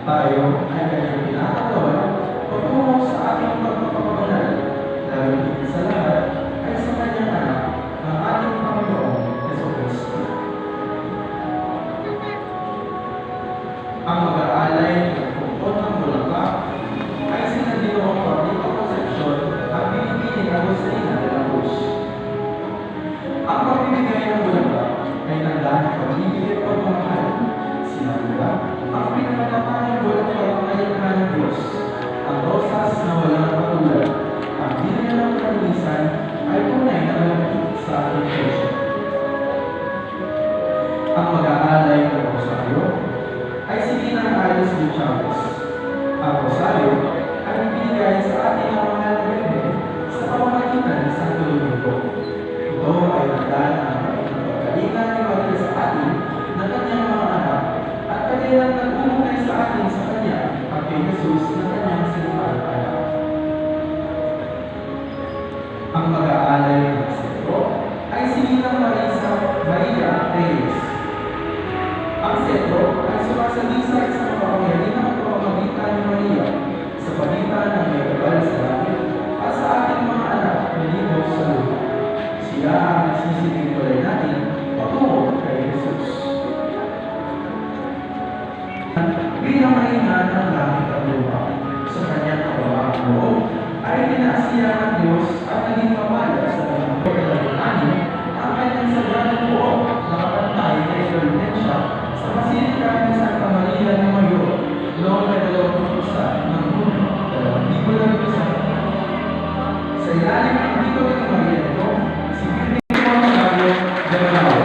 tayo ay kanyang pinakatawa patungo sa ating pagpapabanal, lalo sa lahat ay sa kanyang anak, ang ating Panginoon, Yeso Cristo. Ang mag-aalay ng kumpot ng bulaklak ay sinandinoong Pablito Concepcion at pinipili ng Agustina de la Cruz. Ang pagbibigay ng bulaklak ay tandaan ng pagiging pagmamahal, sinagulat, Diyos. Ang rosas na walang katulad, ang bina ng kalulisan ay tunay na malapit sa ating Diyos. Ang mag-aalay ng rosaryo ay si Ginang Alice de Chavez. Ang rosaryo ay binigay sa atin ng mga nagre sa pamamagitan ng Santo Domingo. Ito ay nagdala ng pagkalingan ni Maria sa atin na kanyang mga anak at kanilang nagpumunay sa atin sa kanya kay Jesus na kanyang sinampalataya. Ang pag-aalay ng sentro ay sinilang Marisa Maria Reyes. Ang sentro ay sumasabi sa Panginoon ay pinaasiyahan Diyos at naging pamalas sa Panginoon ang kanyang sagrado po nakapantay kay Florencia sa Basilica ni Santa Maria ng Mayor noong dalawang pusa ng Puno, dalawang libo ng isa. Sa ilalim ng dito ng Maria ito, si Pinipo ng Mario de Manao.